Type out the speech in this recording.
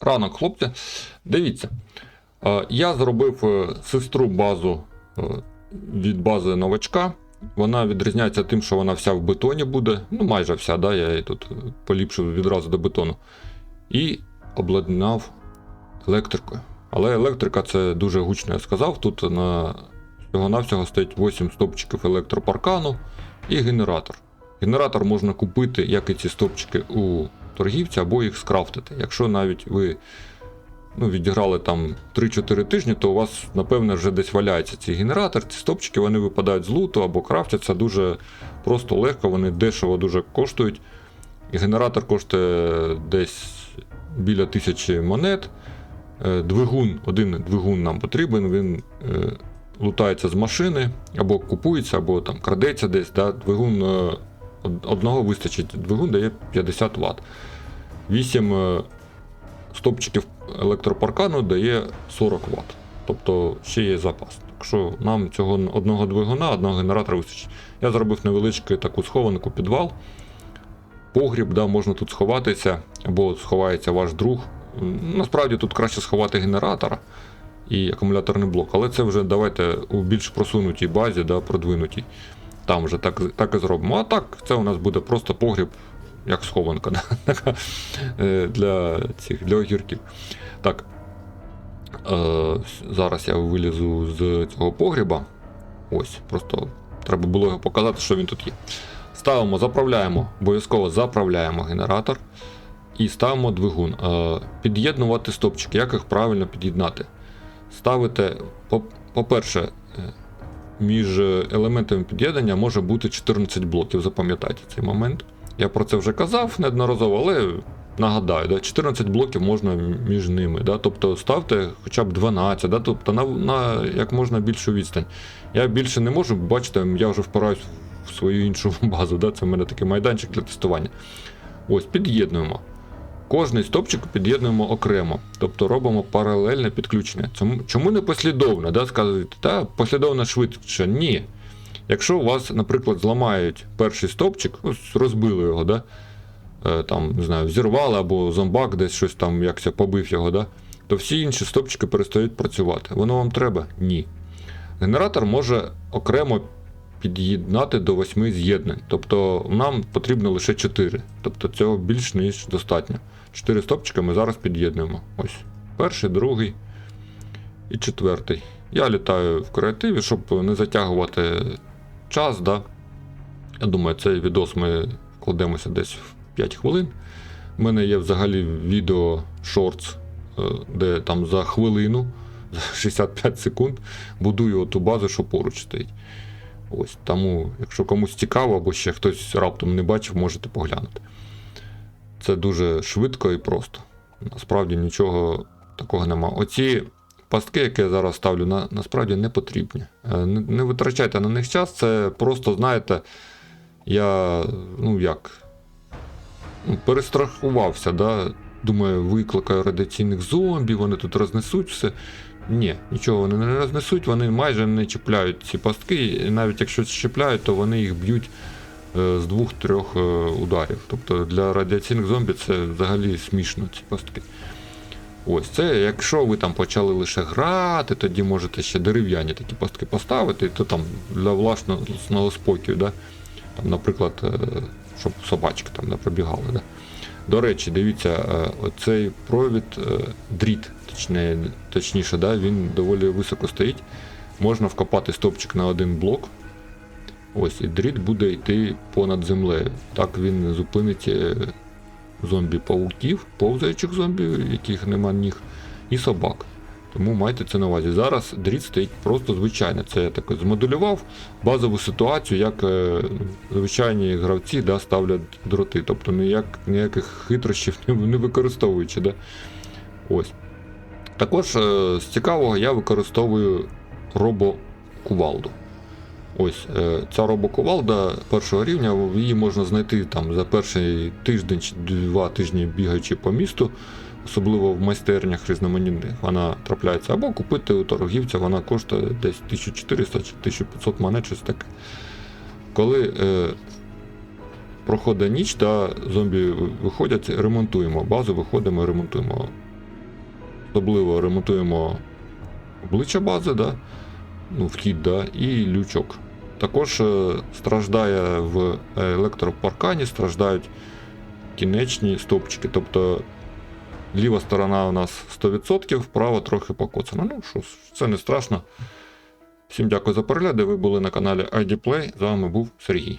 Ранок, хлопці. Дивіться. е, Я зробив е, сестру базу е, від бази новачка. Вона відрізняється тим, що вона вся в бетоні буде. Ну, майже вся, да, я її тут поліпшив відразу до бетону. І обладнав електрикою. Але електрика це дуже гучно, я сказав. Тут на всього-навсього стоїть 8 стопчиків електропаркану і генератор. Генератор можна купити, як і ці стопчики у торгівця, або їх скрафтити. Якщо навіть ви ну, відіграли там 3-4 тижні, то у вас, напевне, вже десь валяється цей генератор. Ці стопчики вони випадають з луту або крафтяться дуже просто легко, вони дешево дуже коштують. І генератор коштує десь біля тисячі монет. Е, Двигун, один двигун нам потрібен, він е, лутається з машини, або купується, або там крадеться десь. Да? Двигун е, одного вистачить. Двигун дає 50 Вт. 8 е, стопчиків електропаркану дає 40 Вт. Тобто ще є запас. Так що нам цього одного двигуна, одного генератора вистачить. Я зробив невеличку таку схованку підвал. Погріб, да, можна тут сховатися, або сховається ваш друг. Насправді тут краще сховати генератора і акумуляторний блок, але це вже давайте у більш просунутій базі, да, продвинутій. Там вже так, так і зробимо. А так, це у нас буде просто погріб, як схованка е, для цих для огірків. Так. Е, зараз я вилізу з цього погріба. Ось, просто треба було його показати, що він тут є. Ставимо, заправляємо, обов'язково заправляємо генератор і ставимо двигун. Е, Під'єднувати стопчики. Як їх правильно під'єднати? Ставите, по- по-перше, між елементами під'єднання може бути 14 блоків. Запам'ятайте цей момент. Я про це вже казав неодноразово, але нагадаю, да, 14 блоків можна між ними. Да, тобто ставте хоча б 12, да, тобто на, на як можна більшу відстань. Я більше не можу, бачите, я вже впираюсь в свою іншу базу. Да, це в мене такий майданчик для тестування. Ось, під'єднуємо. Кожний стопчик під'єднуємо окремо, тобто робимо паралельне підключення. Чому, не послідовно? Да? Сказати, та послідовно швидше. Ні. Якщо у вас, наприклад, зламають перший стопчик, ось розбили його, да? е, там, не знаю, взірвали або зомбак десь щось там якось побив його, да? то всі інші стопчики перестають працювати. Воно вам треба? Ні. Генератор може окремо під'єднати до 8 з'єднань. Тобто нам потрібно лише 4. Тобто цього більш ніж достатньо. 4 стопчики ми зараз під'єднуємо. Ось. Перший, другий і четвертий. Я літаю в креативі, щоб не затягувати час. Да? Я думаю, цей відос ми вкладемося десь в 5 хвилин. У мене є взагалі відео шортс, е, де там за хвилину, за 65 секунд будую ту базу, що поруч стоїть. Ось тому, якщо комусь цікаво, або ще хтось раптом не бачив, можете поглянути. Це дуже швидко і просто. Насправді нічого такого нема. Оці пастки, які я зараз ставлю, на, насправді не потрібні. Е, Не, не витрачайте на них час, це просто, знаєте, я, ну як, ну, перестрахувався, да? думаю, викликаю радіаційних зомбі, вони тут рознесуть все. Ні, нічого вони не рознесуть, вони майже не чіпляють ці пастки, і навіть якщо чіпляють, то вони їх б'ють е, з двох-трьох е, ударів. Тобто для радіаційних зомбі це взагалі смішно ці пастки. Ось це, якщо ви там почали лише грати, тоді можете ще дерев'яні такі пастки поставити, то там для власного спокою, да? там, наприклад, е, щоб собачки там не пробігали. Да? До речі, дивіться, е, оцей провід, е, дріт, точніше, да, він доволі високо стоїть. Можна вкопати стопчик на один блок. Ось, і дріт буде йти понад землею. Так він зупинить е, зомбі-пауків, повзаючих зомбі, яких нема ніг, і собак. Тому майте це на увазі. Зараз дріт стоїть просто звичайно. Це я так змоделював базову ситуацію, як е, звичайні гравці да, ставлять дроти. Тобто ніяк, ніяких хитрощів не, не використовуючи. Да. Ось. Також е, з цікавого я використовую робокувалду. Ось е, ця робокувалда першого рівня, її можна знайти там за перший тиждень чи два тижні бігаючи по місту, особливо в майстернях різноманітних. Вона трапляється або купити у торгівця, вона коштує десь 1400 чи 1500 монет, щось таке. Коли е, проходить ніч, да, зомбі виходять, ремонтуємо базу, виходимо і ремонтуємо. особливо ремонтуємо обличчя бази, да? ну, вхід, да? і лючок. Також е, страждає в електропаркані, страждають кінечні стовпчики. Тобто ліва сторона у нас 100%, права трохи покоцана. Ну що, це не страшно. Всім дякую за перегляд. Ви були на каналі IDPlay. З вами був Сергій.